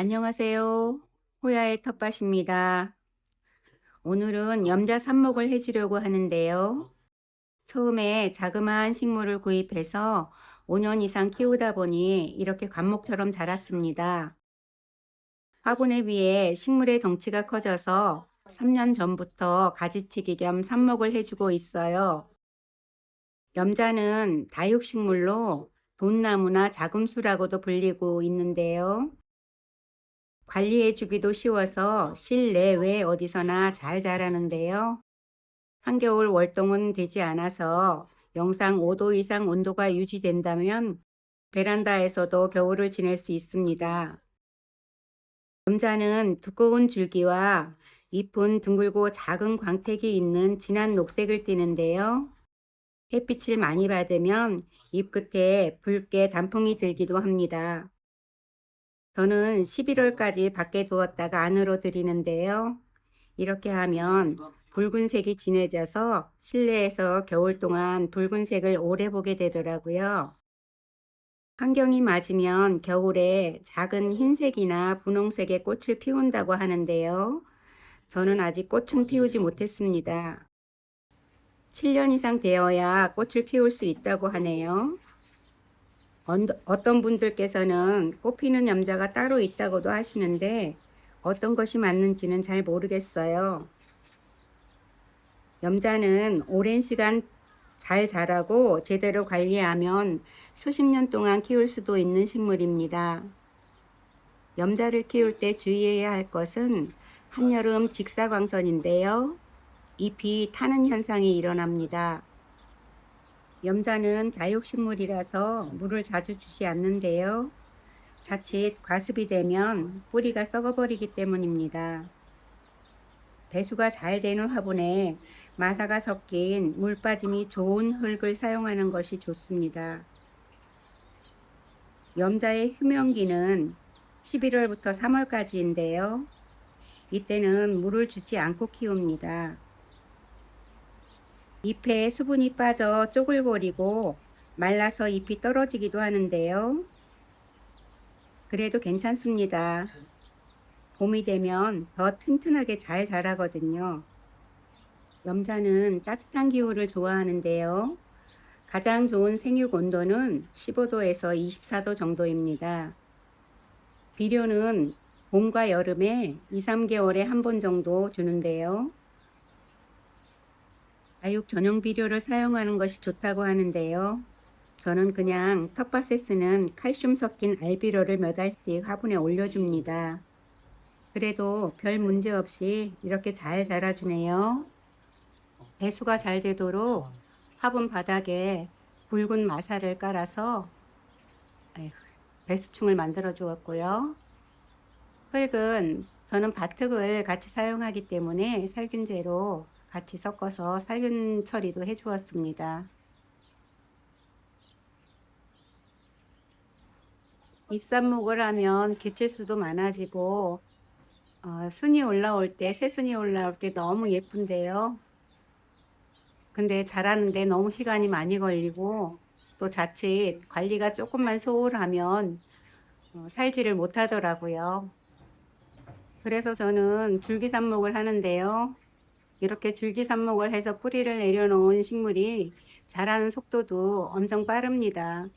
안녕하세요. 호야의 텃밭입니다. 오늘은 염자 삽목을 해주려고 하는데요. 처음에 자그마한 식물을 구입해서 5년 이상 키우다 보니 이렇게 관목처럼 자랐습니다. 화분에 비해 식물의 덩치가 커져서 3년 전부터 가지치기 겸 삽목을 해주고 있어요. 염자는 다육식물로 돈나무나 자금수라고도 불리고 있는데요. 관리해주기도 쉬워서 실내외 어디서나 잘 자라는데요. 한겨울 월동은 되지 않아서 영상 5도 이상 온도가 유지된다면 베란다에서도 겨울을 지낼 수 있습니다. 염자는 두꺼운 줄기와 잎은 둥글고 작은 광택이 있는 진한 녹색을 띠는데요. 햇빛을 많이 받으면 잎 끝에 붉게 단풍이 들기도 합니다. 저는 11월까지 밖에 두었다가 안으로 들이는데요. 이렇게 하면 붉은색이 진해져서 실내에서 겨울 동안 붉은색을 오래 보게 되더라고요. 환경이 맞으면 겨울에 작은 흰색이나 분홍색의 꽃을 피운다고 하는데요. 저는 아직 꽃은 피우지 못했습니다. 7년 이상 되어야 꽃을 피울 수 있다고 하네요. 어떤 분들께서는 꽃피는 염자가 따로 있다고도 하시는데 어떤 것이 맞는지는 잘 모르겠어요. 염자는 오랜 시간 잘 자라고 제대로 관리하면 수십 년 동안 키울 수도 있는 식물입니다. 염자를 키울 때 주의해야 할 것은 한여름 직사광선인데요. 잎이 타는 현상이 일어납니다. 염자는 다육식물이라서 물을 자주 주지 않는데요. 자칫 과습이 되면 뿌리가 썩어버리기 때문입니다. 배수가 잘 되는 화분에 마사가 섞인 물 빠짐이 좋은 흙을 사용하는 것이 좋습니다. 염자의 휴명기는 11월부터 3월까지인데요. 이때는 물을 주지 않고 키웁니다. 잎에 수분이 빠져 쪼글거리고 말라서 잎이 떨어지기도 하는데요. 그래도 괜찮습니다. 봄이 되면 더 튼튼하게 잘 자라거든요. 염자는 따뜻한 기후를 좋아하는데요. 가장 좋은 생육 온도는 15도에서 24도 정도입니다. 비료는 봄과 여름에 2, 3개월에 한 번 정도 주는데요. 다육 전용 비료를 사용하는 것이 좋다고 하는데요. 저는 그냥 텃밭에 쓰는 칼슘 섞인 알비료를 몇 알씩 화분에 올려줍니다. 그래도 별 문제 없이 이렇게 잘 자라주네요. 배수가 잘 되도록 화분 바닥에 굵은 마사를 깔아서 배수충을 만들어 주었고요. 흙은 저는 밭흙을 같이 사용하기 때문에 살균제로 같이 섞어서 살균 처리도 해 주었습니다. 잎삽목을 하면 개체수도 많아지고 어, 순이 올라올 때, 새순이 올라올 때 너무 예쁜데요. 근데 자라는데 너무 시간이 많이 걸리고 또 자칫 관리가 조금만 소홀하면 어, 살지를 못하더라고요. 그래서 저는 줄기삽목을 하는데요. 이렇게 줄기삽목을 해서 뿌리를 내려놓은 식물이 자라는 속도도 엄청 빠릅니다.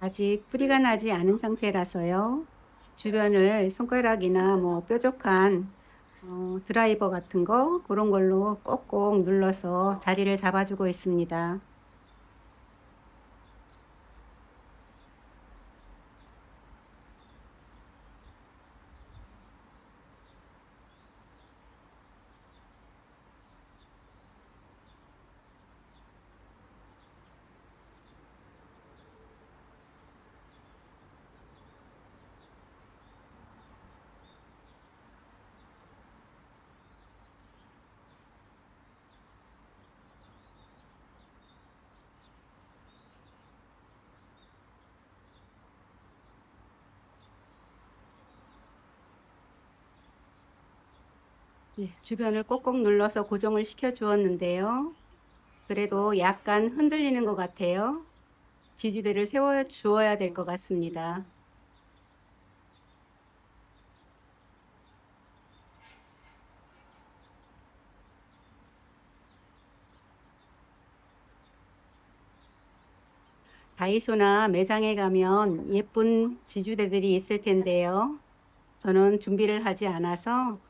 아직 뿌리가 나지 않은 상태라서요. 주변을 손가락이나 뭐 뾰족한 어, 드라이버 같은 거 그런 걸로 꼭꼭 눌러서 자리를 잡아주고 있습니다. 예, 주변을 꼭꼭 눌러서 고정을 시켜 주었는데요. 그래도 약간 흔들리는 것 같아요. 지지대를 세워 주어야 될 것 같습니다. 다이소나 매장에 가면 예쁜 지주대들이 있을 텐데요. 저는 준비를 하지 않아서 음,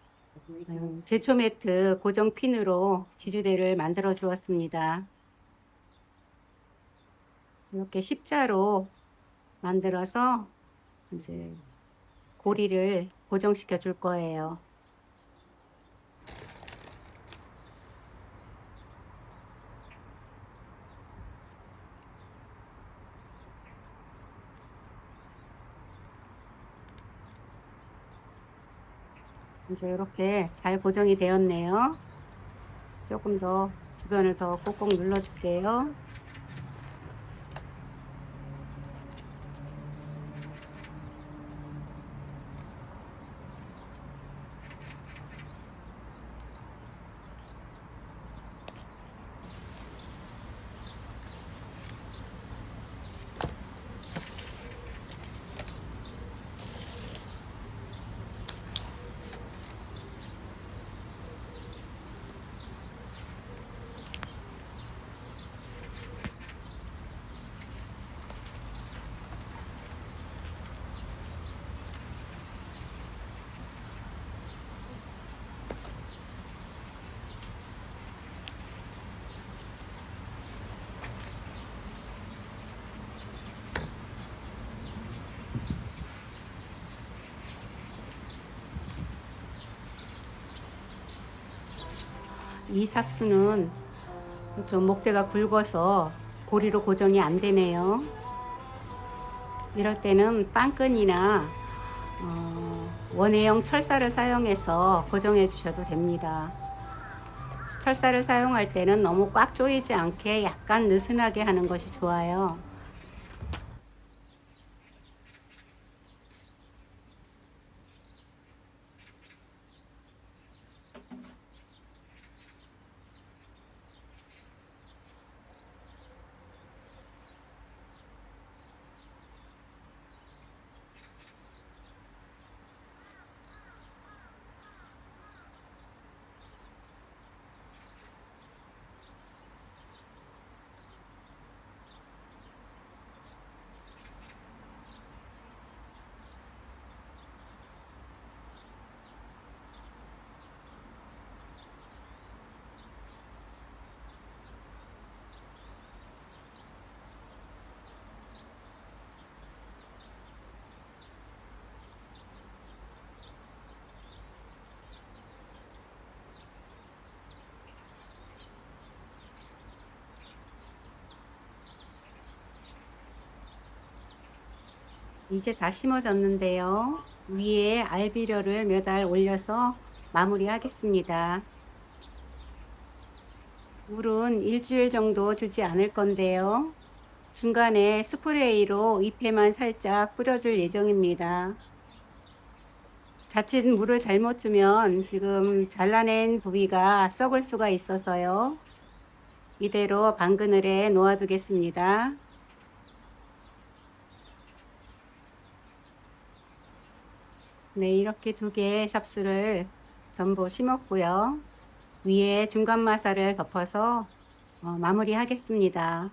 제초 매트 고정 핀으로 지주대를 만들어 주었습니다. 이렇게 십자로 만들어서 이제 고리를 고정시켜 줄 거예요. 이제 이렇게 잘 고정이 되었네요. 조금 더 주변을 더 꼭꼭 눌러줄게요. 이 삽수는 좀 목대가 굵어서 고리로 고정이 안 되네요. 이럴 때는 빵끈이나 어, 원해형 철사를 사용해서 고정해 주셔도 됩니다. 철사를 사용할 때는 너무 꽉 조이지 않게 약간 느슨하게 하는 것이 좋아요. 이제 다 심어졌는데요. 위에 알비료를 몇 알 올려서 마무리하겠습니다. 물은 일주일 정도 주지 않을 건데요. 중간에 스프레이로 잎에만 살짝 뿌려줄 예정입니다. 자칫 물을 잘못 주면 지금 잘라낸 부위가 썩을 수가 있어서요. 이대로 방그늘에 놓아두겠습니다. 네, 이렇게 두 개의 삽수를 전부 심었고요. 위에 중간 마사를 덮어서 어, 마무리하겠습니다.